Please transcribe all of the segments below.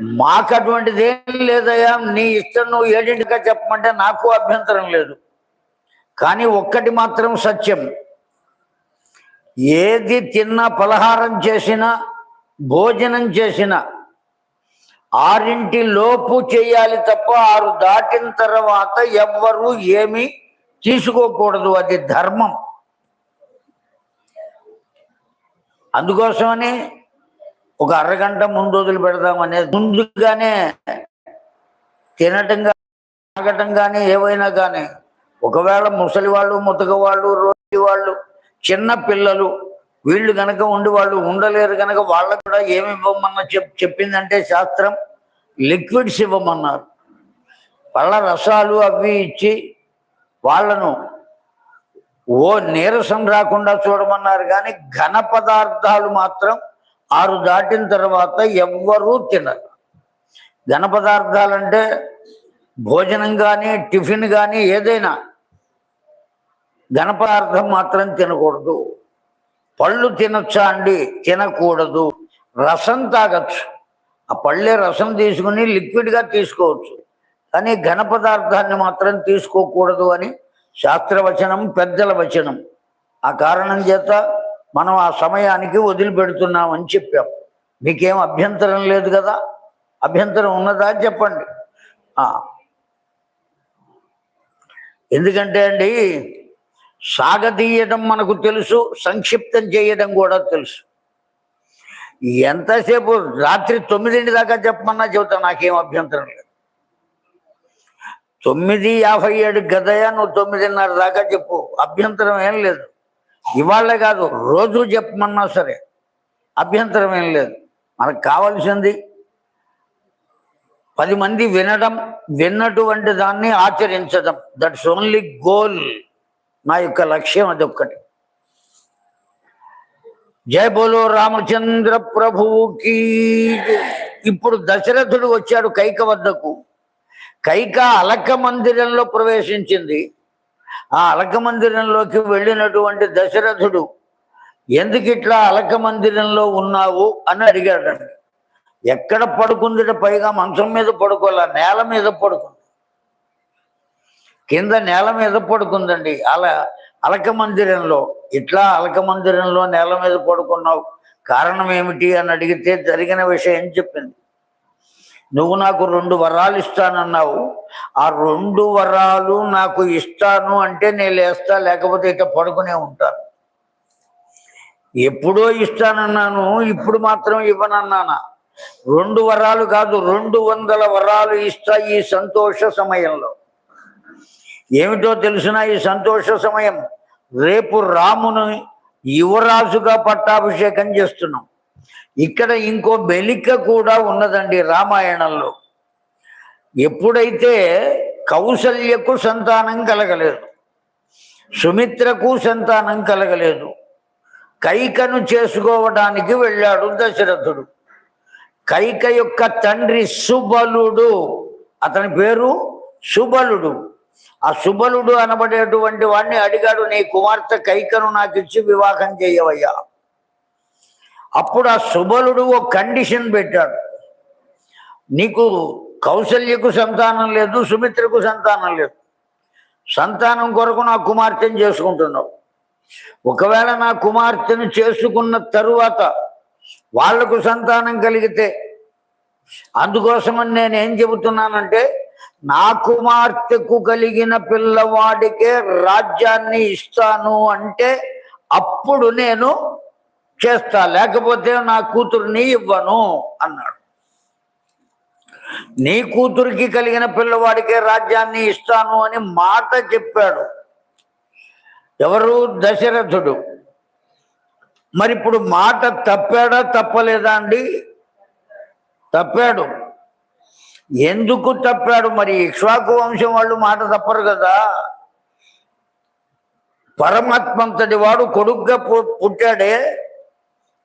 మాకు అటువంటిది ఏం లేదయ్యా నీ ఇష్టం నువ్వు ఏడింటిగా చెప్పమంటే నాకు అభ్యంతరం లేదు. కానీ ఒక్కటి మాత్రం సత్యం. ఏది తిన్నా పలహారం చేసినా భోజనం చేసినా ఆరింటి లోపు చేయాలి తప్ప ఆరు దాటిన తర్వాత ఎవ్వరూ ఏమీ తీసుకోకూడదు. అది ధర్మం. అందుకోసమని ఒక అరగంట ముందు వదిలి పెడదామనే ముందుగానే తినటం కానీ తాగటం కానీ ఏవైనా కానీ ఒకవేళ ముసలి వాళ్ళు ముతక వాళ్ళు రోజు వాళ్ళు చిన్న పిల్లలు వీళ్ళు కనుక ఉండి వాళ్ళు ఉండలేరు కనుక వాళ్ళకు కూడా ఏమి ఇవ్వమన్న చెప్ చెప్పిందంటే శాస్త్రం లిక్విడ్స్ ఇవ్వమన్నారు. పళ్ళ రసాలు అవి ఇచ్చి వాళ్ళను ఓ నీరసం రాకుండా చూడమన్నారు కానీ ఘన పదార్థాలు మాత్రం ఆరు దాటిన తర్వాత ఎవ్వరూ తినరు. ఘన పదార్థాలంటే భోజనం కానీ టిఫిన్ కానీ ఏదైనా ఘన పదార్థం మాత్రం తినకూడదు. పళ్ళు తినొచ్చా అండి? తినకూడదు. రసం తాగచ్చు. ఆ పళ్ళే రసం తీసుకుని లిక్విడ్గా తీసుకోవచ్చు. కానీ ఘన పదార్థాన్ని మాత్రం తీసుకోకూడదు అని శాస్త్రవచనం పెద్దల వచనం. ఆ కారణం చేత మనం ఆ సమయానికి వదిలిపెడుతున్నామని చెప్పాం. మీకేం అభ్యంతరం లేదు కదా? అభ్యంతరం ఉన్నదా చెప్పండి. ఎందుకంటే అండి సాగతీయడం మనకు తెలుసు సంక్షిప్తం చేయడం కూడా తెలుసు. ఎంతసేపు? రాత్రి తొమ్మిదింటి దాకా చెప్పమన్నా చెబుతా నాకేం అభ్యంతరం లేదు. తొమ్మిది యాభై ఏడు గదయా నువ్వు తొమ్మిదిన్నర దాకా చెప్పు. అభ్యంతరం ఏం లేదు. ఇవాళ్ళే కాదు రోజు చెప్పమన్నా సరే. అభ్యంతరం ఏం లేదు. మనకు కావాల్సింది పది మంది వినడం విన్నటువంటి దాన్ని ఆచరించడం. దట్స్ ఓన్లీ గోల్ నా యొక్క లక్ష్యం అదొక్కటి. జయ బోలో రామచంద్ర ప్రభువుకి. ఇప్పుడు దశరథుడు వచ్చాడు కైక వద్దకు. కైక అలక మందిరంలో ప్రవేశించింది. ఆ అలక మందిరంలోకి వెళ్ళినటువంటి దశరథుడు ఎందుకు ఇట్లా అలక మందిరంలో ఉన్నావు? అని అడిగాడండి ఎక్కడ పడుకుందిట పైగా మంచం మీద పడుకోలే నేల మీద పడుకుంది. కింద నేల మీద పడుకుందండి. అలా అలక మందిరంలో ఇట్లా అలక మందిరంలో నేల మీద పడుకున్నావు. కారణం ఏమిటి? అని అడిగితే జరిగిన విషయం చెప్పింది. నువ్వు నాకు రెండు వరాలు ఇస్తానన్నావు. ఆ రెండు వరాలు నాకు ఇస్తాను అంటే నేను లేస్తా లేకపోతే ఇక పడుకునే ఉంటాను. ఎప్పుడో ఇస్తానన్నాను ఇప్పుడు మాత్రం ఇవ్వనన్నానా? రెండు వరాలు కాదు రెండు వందల వరాలు ఇస్తా ఈ సంతోష సమయంలో. ఏమిటో తెలిసిన ఈ సంతోష సమయం? రేపు రామును యువరాజుగా పట్టాభిషేకం చేస్తున్నాం. ఇక్కడ ఇంకో మెలిక కూడా ఉన్నదండి రామాయణంలో. ఎప్పుడైతే కౌసల్యకు సంతానం కలగలేదు సుమిత్రకు సంతానం కలగలేదు కైకను చేసుకోవడానికి వెళ్ళాడు దశరథుడు. కైక యొక్క తండ్రి సుబలుడు అతని పేరు సుబలుడు. ఆ సుబలుడు అనబడేటువంటి వాడిని అడిగాడు నీ కుమార్తె కైకను నాకు ఇచ్చి వివాహం చేయవయ్యా. అప్పుడు ఆ సుబలుడు ఓ కండిషన్ పెట్టాడు. నీకు కౌశల్యకు సంతానం లేదు సుమిత్రకు సంతానం లేదు. సంతానం కొరకు నా కుమార్తెను చేసుకుంటున్నావు. ఒకవేళ నా కుమార్తెను చేసుకున్న తరువాత వాళ్ళకు సంతానం కలిగితే అందుకోసమని నేను ఏం చెబుతున్నానంటే నా కుమార్తెకు కలిగిన పిల్లవాడికే రాజ్యాన్ని ఇస్తాను అంటే అప్పుడు నేను చేస్తా లేకపోతే నా కూతుర్ని ఇవ్వను అన్నాడు. నీ కూతురికి కలిగిన పిల్లవాడికే రాజ్యాన్ని ఇస్తాను అని మాట చెప్పాడు. ఎవరు? దశరథుడు. మరి ఇప్పుడు మాట తప్పాడా తప్పలేదా అండి? తప్పాడు. ఎందుకు తప్పాడు? మరి ఇక్ష్వాకు వంశం వాళ్ళు మాట తప్పరు కదా. పరమాత్మంతటి వాడు కొడుగ్గా పు- పుట్టాడే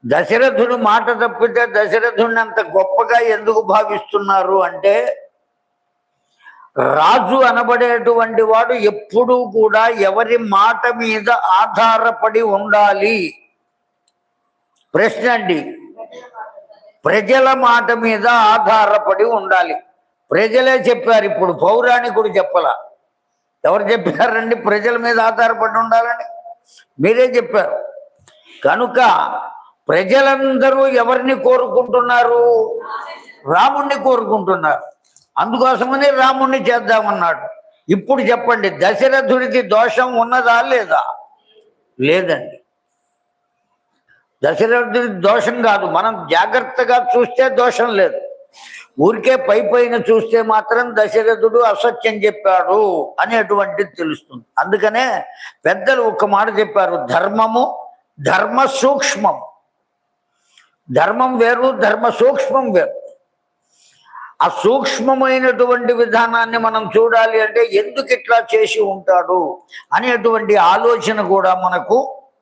దశరథుడు మాట తప్పితే దశరథుడిని అంత గొప్పగా ఎందుకు భావిస్తున్నారు అంటే రాజు అనబడేటువంటి వాడు ఎప్పుడూ కూడా ఎవరి మాట మీద ఆధారపడి ఉండాలి. ప్రశ్న అండి. ప్రజల మాట మీద ఆధారపడి ఉండాలి. ప్రజలే చెప్పారు ఇప్పుడు పౌరాణికుడు చెప్పలా. ఎవరు చెప్పారండి ప్రజల మీద ఆధారపడి ఉండాలని? మీరే చెప్పారు. కనుక ప్రజలందరూ ఎవరిని కోరుకుంటున్నారు? రాముణ్ణి కోరుకుంటున్నారు. అందుకోసమని రాముణ్ణి చేద్దామన్నాడు. ఇప్పుడు చెప్పండి దశరథుడికి దోషం ఉన్నదా లేదా? లేదండి. దశరథుడి దోషం కాదు మనం జాగ్రత్తగా చూస్తే దోషం లేదు. ఊరికే పై పైన చూస్తే మాత్రం దశరథుడు అసత్యం చెప్పాడు అనేటువంటిది తెలుస్తుంది. అందుకనే పెద్దలు ఒక మాట చెప్పారు ధర్మము ధర్మ సూక్ష్మం ధర్మం వేరు ధర్మ సూక్ష్మం వేరు. ఆ సూక్ష్మమైనటువంటి విధానాన్ని మనం చూడాలి అంటే ఎందుకు ఇట్లా చేసి ఉంటాడు అనేటువంటి ఆలోచన కూడా మనకు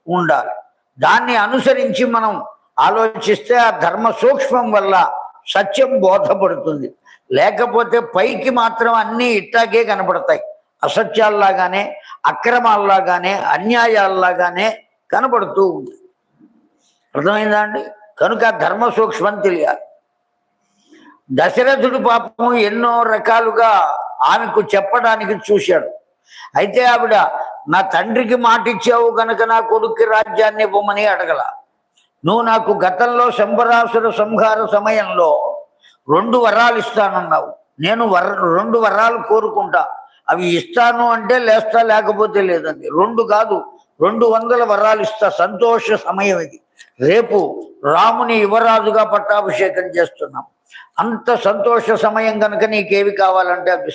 ఉండాలి. దాన్ని అనుసరించి మనం ఆలోచిస్తే ఆ ధర్మ సూక్ష్మం వల్ల సత్యం బోధపడుతుంది. లేకపోతే పైకి మాత్రం అన్నీ ఇట్టాగే కనపడతాయి. అసత్యాల్లాగానే అక్రమాల్లాగానే అన్యాయాల్లాగానే కనబడుతూ ఉంది అర్థమైందా అండి? కనుక ధర్మ సూక్ష్మం తెలియాలి. దశరథుడు పాపం ఎన్నో రకాలుగా ఆమెకు చెప్పడానికి చూశాడు. అయితే ఆవిడ నా తండ్రికి మాట ఇచ్చావు కనుక నా కొడుక్కి రాజ్యాన్ని ఇవ్వమని అడగల. నువ్వు నాకు గతంలో శంభరాసుర సంహార సమయంలో రెండు వరాలు ఇస్తానన్నావు. నేను వర రెండు వరాలు కోరుకుంటా. అవి ఇస్తాను అంటే లేస్తా లేకపోతే లేదండి రెండు కాదు రెండు వందల వరాలు ఇస్తా. సంతోష సమయం ఇది. రేపు రాముని యువరాజుగా పట్టాభిషేకం చేస్తున్నాం. అంత సంతోష సమయం కనుక నీకేవి కావాలంటే అవి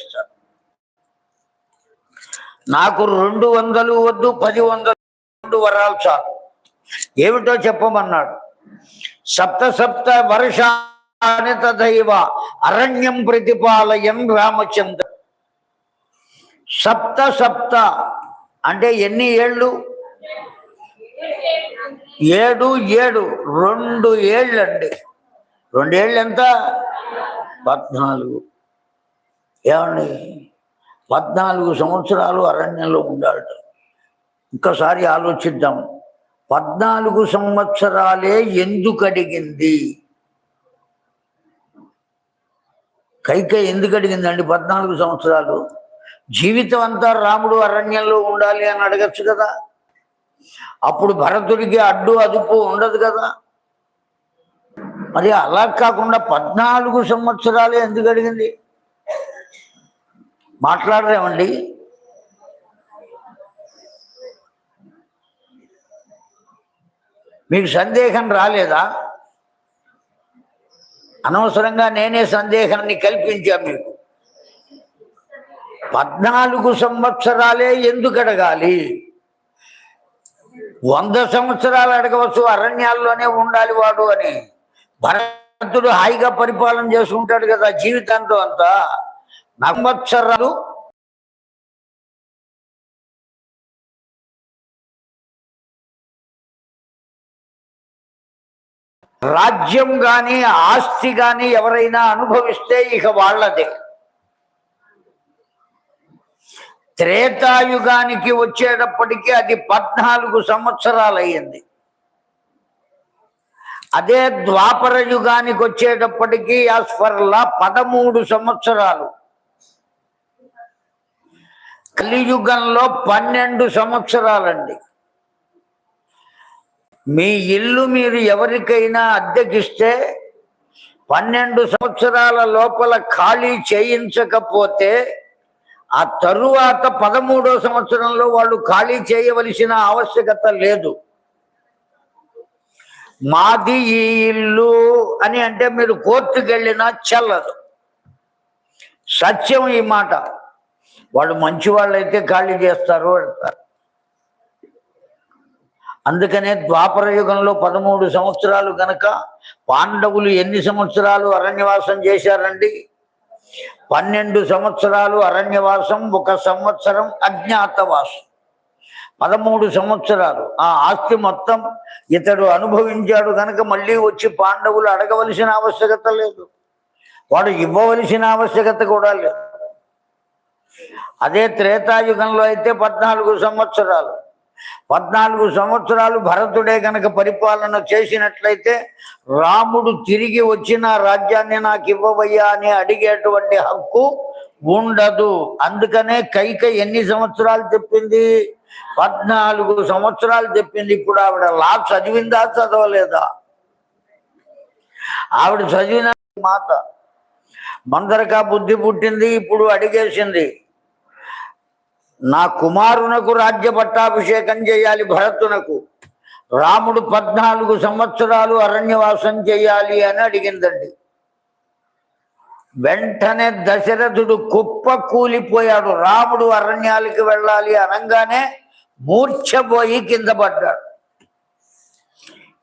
నాకు రెండు వందలు వద్దు పది వందలు రెండు వరాలు చాలు. ఏమిటో చెప్పమన్నాడు. సప్త సప్త వర్షాన్ని తదైవ అరణ్యం ప్రతిపాలయం రామచంద్ర. సప్త సప్త అంటే ఎన్ని ఏళ్ళు? ఏడు ఏడు రెండు ఏళ్ళు అండి రెండేళ్ళు ఎంత పద్నాలుగు. ఏమండి? పద్నాలుగు సంవత్సరాలు అరణ్యంలో ఉండాలట. ఇంకోసారి ఆలోచిద్దాం. పద్నాలుగు సంవత్సరాలే ఎందుకు అడిగింది? కైక ఎందుకు అడిగిందండి పద్నాలుగు సంవత్సరాలు? జీవితం అంతా రాముడు అరణ్యంలో ఉండాలి అని అడగచ్చు కదా? అప్పుడు భరతుడికి అడ్డు అదుపు ఉండదు కదా. మరి అలా కాకుండా పద్నాలుగు సంవత్సరాలే ఎందుకు అడిగింది మాట్లాడరేమండి? మీకు సందేహం రాలేదా? అనవసరంగా నేనే సందేహాన్ని కల్పించా మీకు. పద్నాలుగు సంవత్సరాలే ఎందుకు అడగాలి? వంద సంవత్సరాలు అడగవచ్చు అరణ్యాల్లోనే ఉండాలి వాడు అని. భరతుడు హాయిగా పరిపాలన చేసుకుంటాడు కదా జీవితంతో అంతా. సంవత్సరాలు రాజ్యం గాని ఆస్తి గాని ఎవరైనా అనుభవిస్తే ఇక వాళ్ళదే. త్రేతాయుగానికి వచ్చేటప్పటికీ అది పద్నాలుగు సంవత్సరాలు అయ్యింది అదే ద్వాపర యుగానికి వచ్చేటప్పటికీ యాస్ఫర్లా పదమూడు సంవత్సరాలు. కలియుగంలో పన్నెండు సంవత్సరాలండి. మీ ఇల్లు మీరు ఎవరికైనా అద్దెకిస్తే పన్నెండు సంవత్సరాల లోపల ఖాళీ చేయించకపోతే ఆ తరువాత పదమూడో సంవత్సరంలో వాళ్ళు ఖాళీ చేయవలసిన ఆవశ్యకత లేదు. మాది ఈ ఇల్లు అని అంటే మీరు కోర్టుకు వెళ్ళినా చెల్లదు. సత్యం ఈ మాట. వాళ్ళు మంచి వాళ్ళైతే ఖాళీ చేస్తారు అంటారు. అందుకనే ద్వాపర యుగంలో పదమూడు సంవత్సరాలు గనక పాండవులు ఎన్ని సంవత్సరాలు అరణ్యవాసం చేశారండి? పన్నెండు సంవత్సరాలు అరణ్యవాసం ఒక సంవత్సరం అజ్ఞాతవాసం. పదమూడు సంవత్సరాలు. ఆ ఆస్తి మొత్తం ఇతడు అనుభవించాడు కనుక మళ్ళీ వచ్చి పాండవులు అడగవలసిన ఆవశ్యకత లేదు. వాడు ఇవ్వవలసిన ఆవశ్యకత కూడా లేదు. అదే త్రేతాయుగంలో అయితే పద్నాలుగు సంవత్సరాలు. పద్నాలుగు సంవత్సరాలు భరతుడే గనక పరిపాలన చేసినట్లయితే రాముడు తిరిగి వచ్చిన రాజ్యాన్ని నాకు ఇవ్వవయ్యా అని అడిగేటువంటి హక్కు ఉండదు. అందుకనే కైక ఎన్ని సంవత్సరాలు చెప్పింది? పద్నాలుగు సంవత్సరాలు చెప్పింది. ఇప్పుడు ఆవిడ లా చదివిందా చదవలేదా? ఆవిడ చదివిన మాట. మందరకా బుద్ధి పుట్టింది ఇప్పుడు అడిగేసింది. నా కుమారునకు రాజ్య పట్టాభిషేకం చేయాలి భరతునకు. రాముడు పద్నాలుగు సంవత్సరాలు అరణ్యవాసం చేయాలి అని అడిగిందండి. వెంటనే దశరథుడు కుప్ప కూలిపోయాడు. రాముడు అరణ్యాలకి వెళ్ళాలి అనగానే మూర్ఛపోయి కింద పడ్డాడు.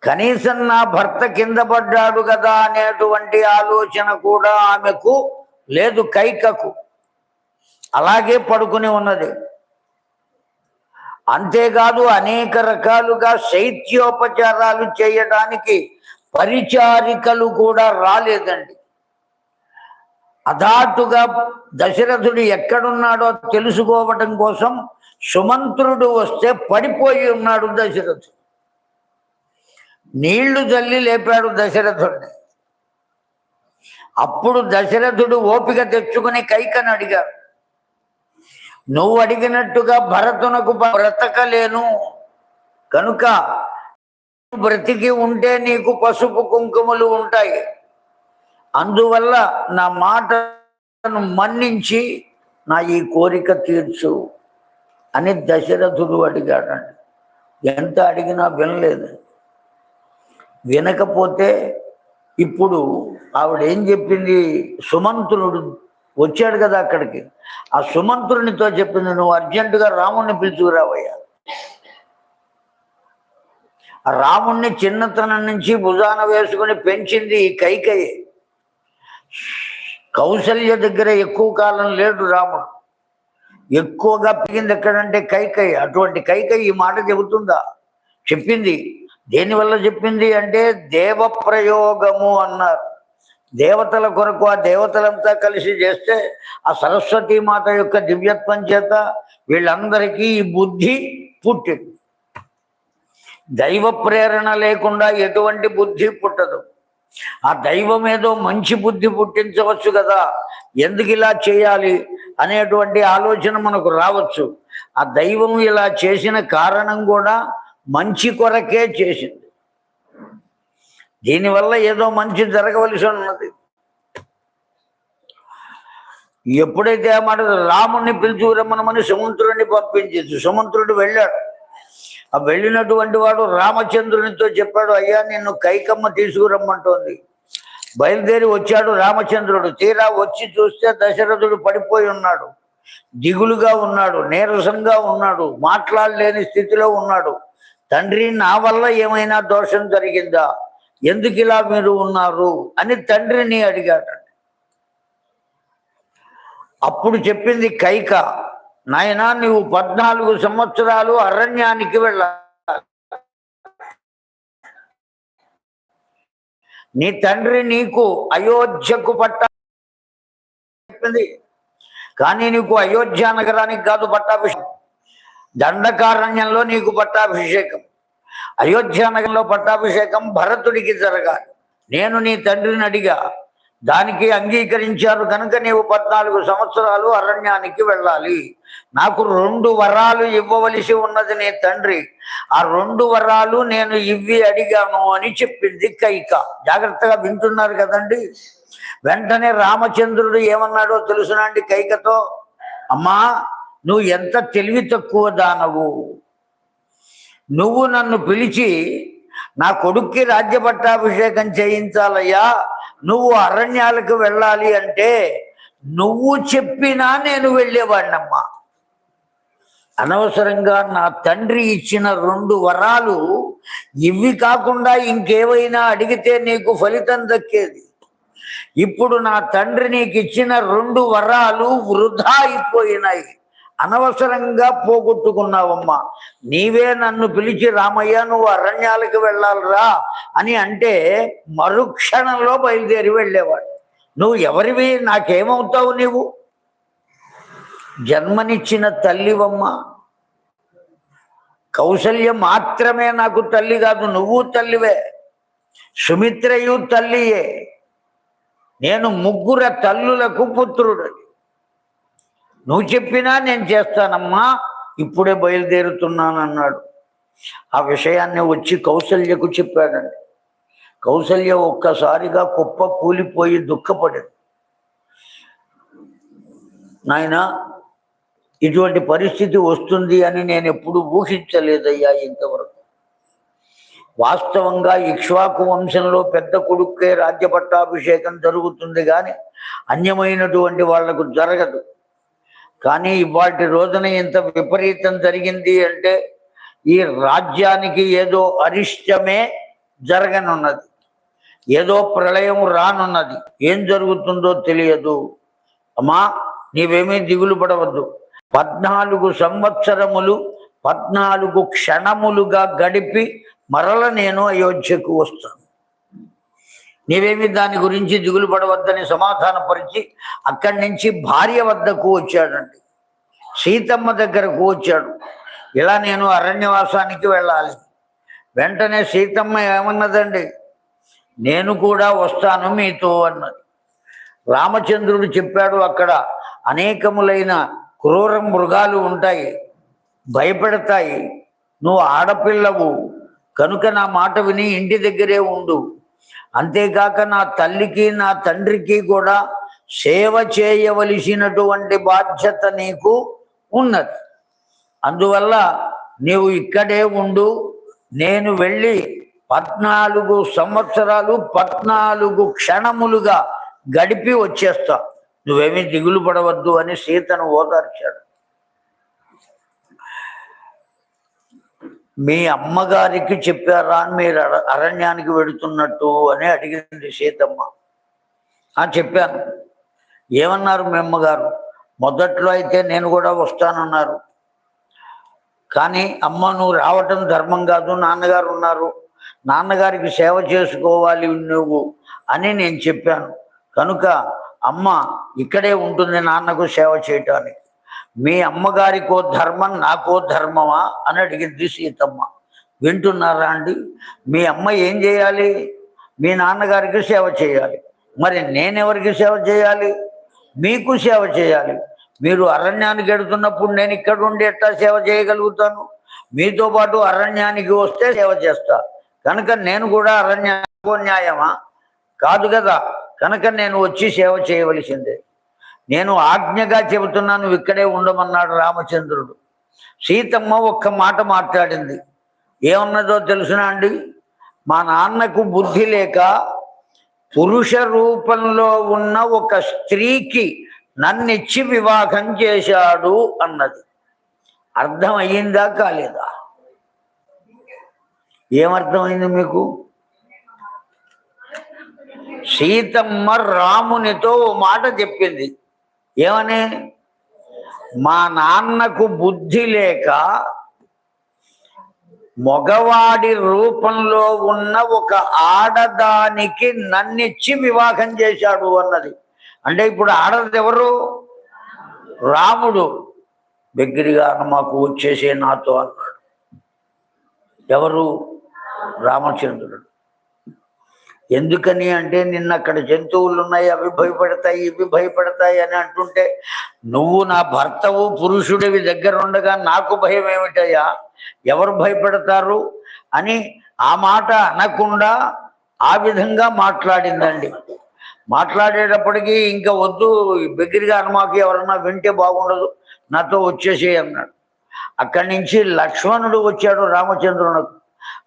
కనీసం నా భర్త కింద పడ్డాడు కదా అనేటువంటి ఆలోచన కూడా ఆమెకు లేదు కైకకు. అలాగే పడుకుని ఉన్నది. అంతేకాదు అనేక రకాలుగా శైత్యోపచారాలు చేయడానికి పరిచారికలు కూడా రాలేదండి. అధాటుగా దశరథుడు ఎక్కడున్నాడో తెలుసుకోవటం కోసం సుమంత్రుడు వస్తే పడిపోయి ఉన్నాడు దశరథుడు. నీళ్ళు చల్లి లేపాడు దశరథుడిని. అప్పుడు దశరథుడు ఓపిక తెచ్చుకుని కైకని అడిగాడు నువ్వు అడిగినట్టుగా భరతునకు బ్రతకలేను. కనుక బ్రతికి ఉంటే నీకు పసుపు కుంకుమలు ఉంటాయి. అందువల్ల నా మాటను మన్నించి నా ఈ కోరిక తీర్చు అని దశరథుడు అడిగాడండి. ఎంత అడిగినా వినలేదు. వినకపోతే ఇప్పుడు ఆవిడ ఏం చెప్పింది? సుమంతునుడు వచ్చాడు కదా అక్కడికి. ఆ సుమంత్రునితో చెప్పింది నువ్వు అర్జెంటుగా రాముణ్ణి పిలుచుకురావయ్యా. ఆ రాముణ్ణి చిన్నతనం నుంచి భుజాన వేసుకుని పెంచింది ఈ కైకయ్య కౌసల్య దగ్గర ఎక్కువ కాలం లేడు రాముడు. ఎక్కువగా పెరిగింది ఎక్కడంటే కైకయ్య అటువంటి కైకయ్య ఈ మాట చెబుతుందా? చెప్పింది. దేనివల్ల చెప్పింది అంటే దేవ ప్రయోగము అన్నారు. దేవతల కొరకు ఆ దేవతలంతా కలిసి చేస్తే ఆ సరస్వతీ మాత యొక్క దివ్యత్వం చేత వీళ్ళందరికీ ఈ బుద్ధి పుట్టింది. దైవ ప్రేరణ లేకుండా ఎటువంటి బుద్ధి పుట్టదు. ఆ దైవం ఏదో మంచి బుద్ధి పుట్టించవచ్చు కదా ఎందుకు ఇలా చేయాలి అనేటువంటి ఆలోచన మనకు రావచ్చు. ఆ దైవం ఇలా చేసిన కారణం కూడా మంచి కొరకే చేసింది. దీనివల్ల ఏదో మంచి జరగవలసి ఉన్నది. ఎప్పుడైతే ఆ మాట రాముణ్ణి పిలుచుకురమ్మనమని సుమంత్రుడిని పంపించేది సుమంత్రుడు వెళ్ళాడు. ఆ వెళ్ళినటువంటి వాడు రామచంద్రునితో చెప్పాడు అయ్యా నిన్ను కైకమ్మ తీసుకురమ్మంటోంది. బయలుదేరి వచ్చాడు రామచంద్రుడు. తీరా వచ్చి చూస్తే దశరథుడు పడిపోయి ఉన్నాడు. దిగులుగా ఉన్నాడు నీరసంగా ఉన్నాడు మాట్లాడలేని స్థితిలో ఉన్నాడు. తండ్రి నా వల్ల ఏమైనా దోషం జరిగిందా? ఎందుకు ఇలా మీరు ఉన్నారు అని తండ్రిని అడిగాడు అప్పుడు చెప్పింది కైక నాయనా నువ్వు పద్నాలుగు సంవత్సరాలు అరణ్యానికి వెళ్ళాలి. నీ తండ్రి నీకు అయోధ్యకు పట్ట చెప్పింది. కానీ నీకు అయోధ్య నగరానికి కాదు పట్టాభిషేకం. దండకారణ్యంలో నీకు పట్టాభిషేకం. అయోధ్య నగరంలో పట్టాభిషేకం భరతుడికి జరగాలి. నేను నీ తండ్రిని అడిగా దానికి అంగీకరించారు కనుక నీవు పద్నాలుగు సంవత్సరాలు అరణ్యానికి వెళ్ళాలి. నాకు రెండు వరాలు ఇవ్వవలసి ఉన్నది నీ తండ్రి. ఆ రెండు వరాలు నేను ఇవ్వి అడిగాను అని చెప్పింది కైక. జాగ్రత్తగా వింటున్నారు కదండి. వెంటనే రామచంద్రుడు ఏమన్నాడో తెలుసునండి కైకతో. అమ్మా నువ్వు ఎంత తెలివి తక్కువ దానవు. నువ్వు నన్ను పిలిచి నా కొడుక్కి రాజ్య పట్టాభిషేకం చేయించాలయ్యా నువ్వు అరణ్యాలకు వెళ్ళాలి అంటే నువ్వు చెప్పినా నేను వెళ్ళేవాడినమ్మా అనవసరంగా నా తండ్రి ఇచ్చిన రెండు వరాలు ఇవి కాకుండా ఇంకేవైనా అడిగితే నీకు ఫలితం దక్కేది. ఇప్పుడు నా తండ్రి నీకు ఇచ్చిన రెండు వరాలు వృధా అయిపోయినాయి. అనవసరంగా పోగొట్టుకున్నావమ్మా. నీవే నన్ను పిలిచి రామయ్య నువ్వు అరణ్యాలకు వెళ్ళాలిరా అని అంటే మరుక్షణంలో బయలుదేరి వెళ్ళేవాడు. నువ్వు ఎవరివి? నాకేమవుతావు నీవు? జన్మనిచ్చిన తల్లివమ్మ. కౌశల్యం మాత్రమే నాకు తల్లి కాదు నువ్వు తల్లివే. సుమిత్రయు తల్లియే. నేను ముగ్గుర తల్లులకు పుత్రుడు నువ్వు చెప్పినా నేను చేస్తానమ్మా ఇప్పుడే బయలుదేరుతున్నాను అన్నాడు ఆ విషయాన్ని వచ్చి కౌసల్యకు చెప్పాడండి. కౌసల్య ఒక్కసారిగా కుప్ప కూలిపోయి దుఃఖపడింది. నాయన ఇటువంటి పరిస్థితి వస్తుంది అని నేను ఎప్పుడు ఊహించలేదయ్యా ఇంతవరకు. వాస్తవంగా ఇక్ష్వాకు వంశంలో పెద్ద కొడుక్కే రాజ్య పట్టాభిషేకం జరుగుతుంది కానీ అన్యమైనటువంటి వాళ్ళకు జరగదు. కానీ ఇవాటి రోజున ఇంత విపరీతం జరిగింది అంటే ఈ రాజ్యానికి ఏదో అరిష్టమే జరగనున్నది. ఏదో ప్రళయం రానున్నది. ఏం జరుగుతుందో తెలియదు. అమ్మా నీవేమీ దిగులు పడవద్దు. పద్నాలుగు సంవత్సరములు పద్నాలుగు క్షణములుగా గడిపి మరల నేను అయోధ్యకు వస్తాను. నీవేమి దాని గురించి దిగులు పడవద్దని సమాధానపరిచి అక్కడి నుంచి భార్య వద్దకు వచ్చాడండి. సీతమ్మ దగ్గరకు వచ్చాడు. ఇలా నేను అరణ్యవాసానికి వెళ్ళాలి. వెంటనే సీతమ్మ ఏమన్నదండి? నేను కూడా వస్తాను మీతో అన్నది. రామచంద్రుడు చెప్పాడు అక్కడ అనేకములైన క్రూర మృగాలు ఉంటాయి భయపెడతాయి. నువ్వు ఆడపిల్లవు కనుక నా మాట విని ఇంటి దగ్గరే ఉండు. అంతేకాక నా తల్లికి నా తండ్రికి కూడా సేవ చేయవలసినటువంటి బాధ్యత నీకు ఉన్నది. అందువల్ల నీవు ఇక్కడే ఉండు. నేను వెళ్ళి పద్నాలుగు సంవత్సరాలు పద్నాలుగు క్షణములుగా గడిపి వచ్చేస్తా. నువ్వేమీ దిగులు పడవద్దు అని సీతను ఓదార్చాడు. మీ అమ్మగారికి చెప్పారా అని మీరు అర- అరణ్యానికి వెడుతున్నట్టు అని అడిగింది సీతమ్మ. ఆ చెప్పాను. ఏమన్నారు మీ అమ్మగారు? మొదట్లో అయితే నేను కూడా వస్తానన్నారు. కానీ అమ్మ నువ్వు రావటం ధర్మం కాదు నాన్నగారు ఉన్నారు. నాన్నగారికి సేవ చేసుకోవాలి నువ్వు అని నేను చెప్పాను. కనుక అమ్మ ఇక్కడే ఉంటుంది నాన్నకు సేవ చేయటానికి. మీ అమ్మగారికో ధర్మం నాకో ధర్మమా? అని అడిగింది సీతమ్మ. వింటున్నారా అండి? మీ అమ్మ ఏం చేయాలి? మీ నాన్నగారికి సేవ చేయాలి. మరి నేనెవరికి సేవ చేయాలి? మీకు సేవ చేయాలి. మీరు అరణ్యానికి వెడుతున్నప్పుడు నేను ఇక్కడ ఉండి ఎట్లా సేవ చేయగలుగుతాను? మీతో పాటు అరణ్యానికి వస్తే సేవ చేస్తా. కనుక నేను కూడా అరణ్యానికి న్యాయమా? కాదు కదా. కనుక నేను వచ్చి సేవ చేయవలసిందే. నేను ఆజ్ఞగా చెబుతున్నాను నువ్వు ఇక్కడే ఉండమన్నాడు రామచంద్రుడు. సీతమ్మ ఒక్క మాట మాట్లాడింది. ఏమన్నదో తెలుసునా అండి? మా నాన్నకు బుద్ధి లేక పురుష రూపంలో ఉన్న ఒక స్త్రీకి నన్నిచ్చి వివాహం చేశాడు అన్నది. అర్థం అయ్యిందా కాలేదా? ఏమర్థమైంది మీకు? సీతమ్మ రామునితో ఓ మాట చెప్పింది. ఏమని? మా నాన్నకు బుద్ధి లేక మగవాడి రూపంలో ఉన్న ఒక ఆడదానికి నన్నిచ్చి వివాహం చేశాడు అన్నది. అంటే ఇప్పుడు ఆడది ఎవరు? రాముడు. దగ్గరగా మాకు వచ్చేసే నాతో అన్నాడు. ఎవరు? రామచంద్రుడు. ఎందుకని అంటే నిన్న అక్కడ జంతువులు ఉన్నాయి అవి భయపడతాయి ఇవి భయపడతాయి అని అంటుంటే నువ్వు నా భర్తవు పురుషుడివి దగ్గర ఉండగా నాకు భయం ఏమిటయ్యా? ఎవరు భయపడతారు? అని ఆ మాట అనకుండా ఆ విధంగా మాట్లాడిందండి. మాట్లాడేటప్పటికీ ఇంకా వద్దు బిగిరిగా అనమాకి ఎవరన్నా వింటే బాగుండదు నాతో వచ్చేసి అన్నాడు. అక్కడి నుంచి లక్ష్మణుడు వచ్చాడు రామచంద్రునకు.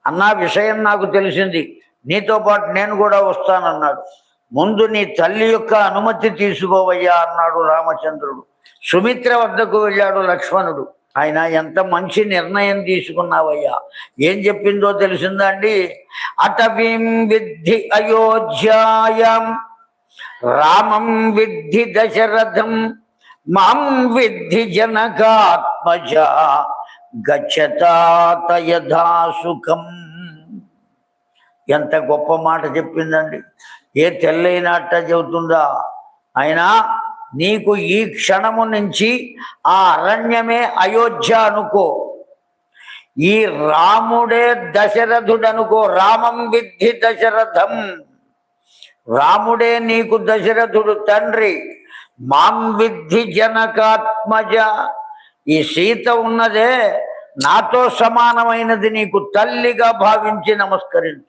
అన్న విషయం నాకు తెలిసింది. నీతో పాటు నేను కూడా వస్తానన్నాడు. ముందు నీ తల్లి యొక్క అనుమతి తీసుకోవయ్యా అన్నాడు రామచంద్రుడు. సుమిత్ర వద్దకు వెళ్ళాడు లక్ష్మణుడు. ఆయన ఎంత మంచి నిర్ణయం తీసుకున్నావయ్యా? ఏం చెప్పిందో తెలిసిందండి అటవీం విద్ధి అయోధ్యాయం రామం విద్ధి దశరథం మాం విద్ధి జనకాత్మజ గచ్చతాత యథా సుఖం. ఎంత గొప్ప మాట చెప్పిందండి. ఏ తెల్లైనట్ట చెబుతుందా? అయినా నీకు ఈ క్షణము నుంచి ఆ అరణ్యమే అయోధ్య అనుకో. ఈ రాముడే దశరథుడనుకో. రామం విద్ధి దశరథం. రాముడే నీకు దశరథుడు తండ్రి. మాం విద్ధి జనకాత్మజ. ఈ సీత ఉన్నదే నాతో సమానమైనది నీకు తల్లిగా భావించి నమస్కరించు.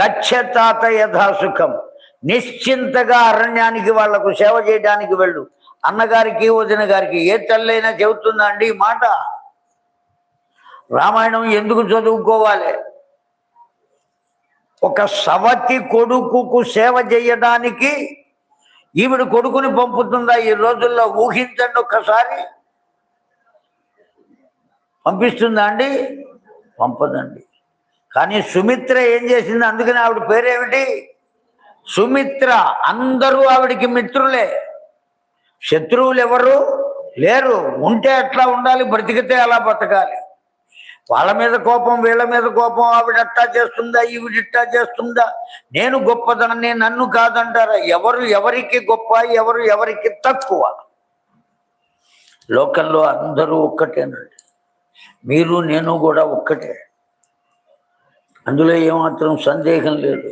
గచ్చ తాత యథాసుఖం నిశ్చింతగా అరణ్యానికి వాళ్ళకు సేవ చేయడానికి వెళ్ళు. అన్నగారికి వదిన గారికి ఏ తల్లైనా చెబుతుందా అండి మాట? రామాయణం ఎందుకు చదువుకోవాలి? ఒక సవతి కొడుకుకు సేవ చేయడానికి ఈవిడ కొడుకుని పంపుతుందా? ఈ రోజుల్లో ఊహించండి ఒక్కసారి. పంపిస్తుందా అండి? పంపదండి. కానీ సుమిత్ర ఏం చేసింది? అందుకని ఆవిడ పేరేమిటి? సుమిత్ర. అందరూ ఆవిడికి మిత్రులే. శత్రువులు ఎవరు లేరు. ఉంటే ఎట్లా ఉండాలి బ్రతికితే అలా బ్రతకాలి. వాళ్ళ మీద కోపం వీళ్ళ మీద కోపం ఆవిడట్టా చేస్తుందా ఈవిడిట్టా చేస్తుందా? నేను గొప్పదనని నన్ను కాదంటారా? ఎవరు ఎవరికి గొప్ప ఎవరు ఎవరికి తక్కువ? లోకంలో అందరూ ఒక్కటేనండి. మీరు నేను కూడా ఒక్కటే. అందులో ఏమాత్రం సందేహం లేదు.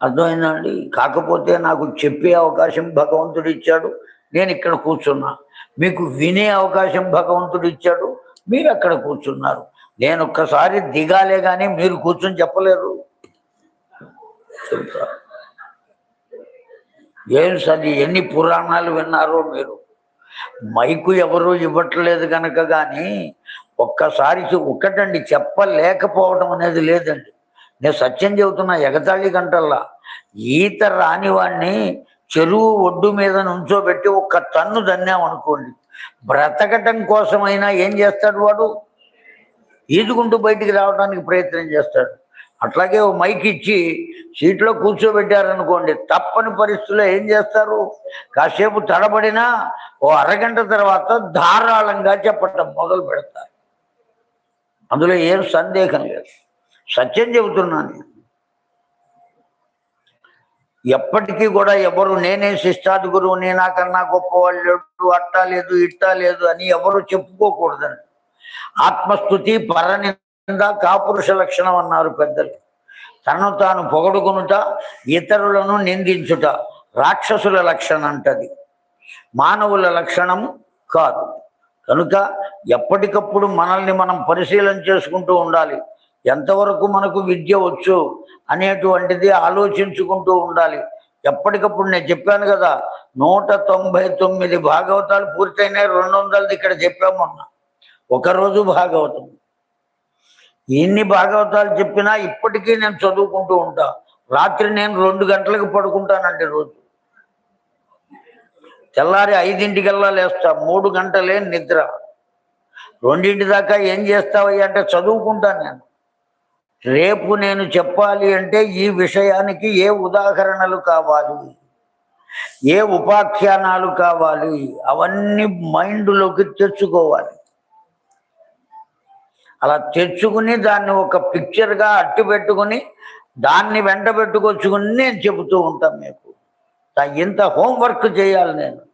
అర్థమైందా అండి కాకపోతే నాకు చెప్పే అవకాశం భగవంతుడు ఇచ్చాడు. నేను ఇక్కడ కూర్చున్నా. మీకు వినే అవకాశం భగవంతుడు ఇచ్చాడు. మీరు అక్కడ కూర్చున్నారు. నేను ఒక్కసారి దిగాలే కానీ మీరు కూర్చొని చెప్పలేరు. ఏం సరి ఎన్ని పురాణాలు విన్నారో మీరు? మైకు ఎవరు ఇవ్వట్లేదు కనుక కానీ ఒక్కసారి ఒక్కటండి చెప్పలేకపోవడం అనేది లేదండి. నేను సత్యం చెబుతున్నా ఎగతాళి గంటల్లా ఈత రాని చెరువు ఒడ్డు మీద నుంచోబెట్టి ఒక్క తన్ను దన్నామనుకోండి బ్రతకటం కోసమైనా ఏం చేస్తాడు వాడు? ఈదుకుంటూ బయటికి రావడానికి ప్రయత్నం చేస్తాడు. అట్లాగే ఓ మైక్ ఇచ్చి సీట్లో కూర్చోబెట్టారనుకోండి తప్పని పరిస్థితుల్లో ఏం చేస్తారు? కాసేపు తడబడినా ఓ అరగంట తర్వాత ధారాళంగా చెప్పటం మొదలు పెడతారు అందులో ఏం సందేహం లేదు. సత్యం చెబుతున్నాను నేను. ఎప్పటికీ కూడా ఎవరు నేనే శిష్టాది గురువు నే నాకన్నా గొప్పవాళ్ళు లేడు అట్టా లేదు ఇట్టా లేదు అని ఎవరు చెప్పుకోకూడదండి. ఆత్మస్థుతి పరనింద కాపురుష లక్షణం అన్నారు పెద్దలు. తను తాను పొగడుకొనుట ఇతరులను నిందించుట రాక్షసుల లక్షణం అంటది. మానవుల లక్షణం కాదు. కనుక ఎప్పటికప్పుడు మనల్ని మనం పరిశీలన చేసుకుంటూ ఉండాలి. ఎంతవరకు మనకు విద్య వచ్చు అనేటువంటిది ఆలోచించుకుంటూ ఉండాలి. ఎప్పటికప్పుడు నేను చెప్పాను కదా నూట తొంభై తొమ్మిది భాగవతాలు పూర్తయినాయి రెండు వందలది ఇక్కడ చెప్పాము మొన్న. ఒకరోజు భాగవతం. ఎన్ని భాగవతాలు చెప్పినా ఇప్పటికీ నేను చదువుకుంటూ ఉంటా. రాత్రి నేను రెండు గంటలకు పడుకుంటానండి రోజు. తెల్లారి ఐదింటికల్లా లేస్తా మూడు గంటలే నిద్ర. రెండింటి దాకా ఏం చేస్తావయ్యా అంటే చదువుకుంటాను నేను. రేపు నేను చెప్పాలి అంటే ఈ విషయానికి ఏ ఉదాహరణలు కావాలి? ఏ ఉపాఖ్యానాలు కావాలి? అవన్నీ మైండ్లోకి తెచ్చుకోవాలి. అలా తెచ్చుకుని దాన్ని ఒక పిక్చర్గా అట్టి పెట్టుకుని దాన్ని వెంట పెట్టుకొచ్చుకుని నేను చెబుతూ ఉంటాను మీకు. ఇంత హోంవర్క్ చేయాలి నేను.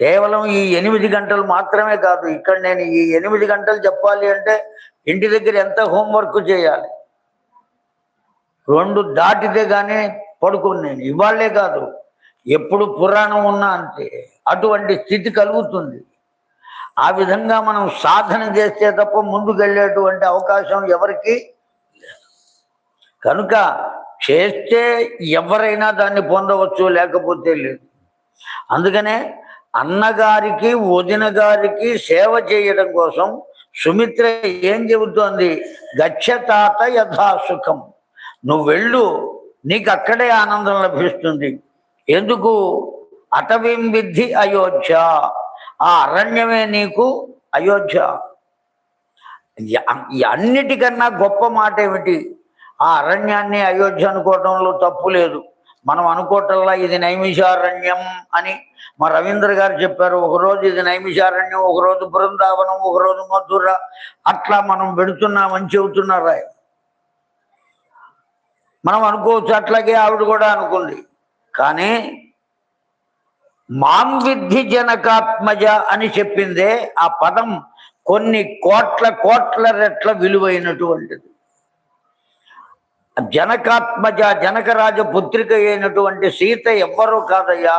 కేవలం ఈ ఎనిమిది గంటలు మాత్రమే కాదు ఇక్కడ నేను ఈ ఎనిమిది గంటలు చెప్పాలి అంటే ఇంటి దగ్గర ఎంత హోంవర్క్ చేయాలి? రెండు దాటితే కానీ పడుకోను నేను. ఇవాళ్ళే కాదు ఎప్పుడు పురాణం ఉన్నా అంతే అటువంటి స్థితి కలుగుతుంది. ఆ విధంగా మనం సాధన చేస్తే తప్ప ముందుకెళ్ళేటువంటి అవకాశం ఎవరికి కనుక చేస్తే ఎవరైనా దాన్ని పొందవచ్చు లేకపోతే లేదు. అందుకనే అన్నగారికి వదిన గారికి సేవ చేయడం కోసం సుమిత్ర ఏం చెబుతోంది? గచ్చతాత యథాసుఖం. నువ్వు వెళ్ళు నీకు అక్కడే ఆనందం లభిస్తుంది. ఎందుకు? అటవీం విద్ధి అయోధ్య. ఆ అరణ్యమే నీకు అయోధ్య. అన్నిటికన్నా గొప్ప మాట ఏమిటి ఆ అరణ్యాన్ని అయోధ్య అనుకోవడంలో తప్పు లేదు. మనం అనుకోవటంలా ఇది నైమిషారణ్యం అని మా రవీంద్ర గారు చెప్పారు ఒకరోజు ఇది నైమిషారణ్యం ఒకరోజు బృందావనం ఒకరోజు మధుర. అట్లా మనం పెడుతున్నామని చెబుతున్నారు ఆయన. మనం అనుకోవచ్చు అట్లాగే ఆవిడ కూడా అనుకుంది. కానీ మాం విద్ధి జనకాత్మజ అని చెప్పిందే ఆ పదం కొన్ని కోట్ల కోట్ల రెట్ల విలువైనటువంటిది. జనకాత్మజ జనకరాజ పుత్రిక అయినటువంటి సీత ఎవ్వరూ కాదయ్యా.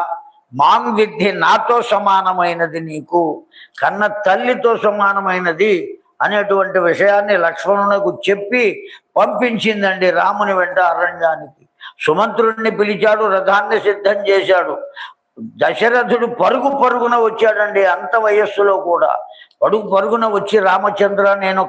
మాం విద్ధి నాతో సమానమైనది నీకు కన్న తల్లితో సమానమైనది అనేటువంటి విషయాన్ని లక్ష్మణునకు చెప్పి పంపించిందండి రాముని వెంట అరణ్యానికి. సుమంత్రుణ్ణి పిలిచాడు రథాన్ని సిద్ధం చేశాడు. దశరథుడు పరుగు పరుగున వచ్చాడండి అంత వయస్సులో కూడా. పరుగు పరుగున వచ్చి రామచంద్ర నేను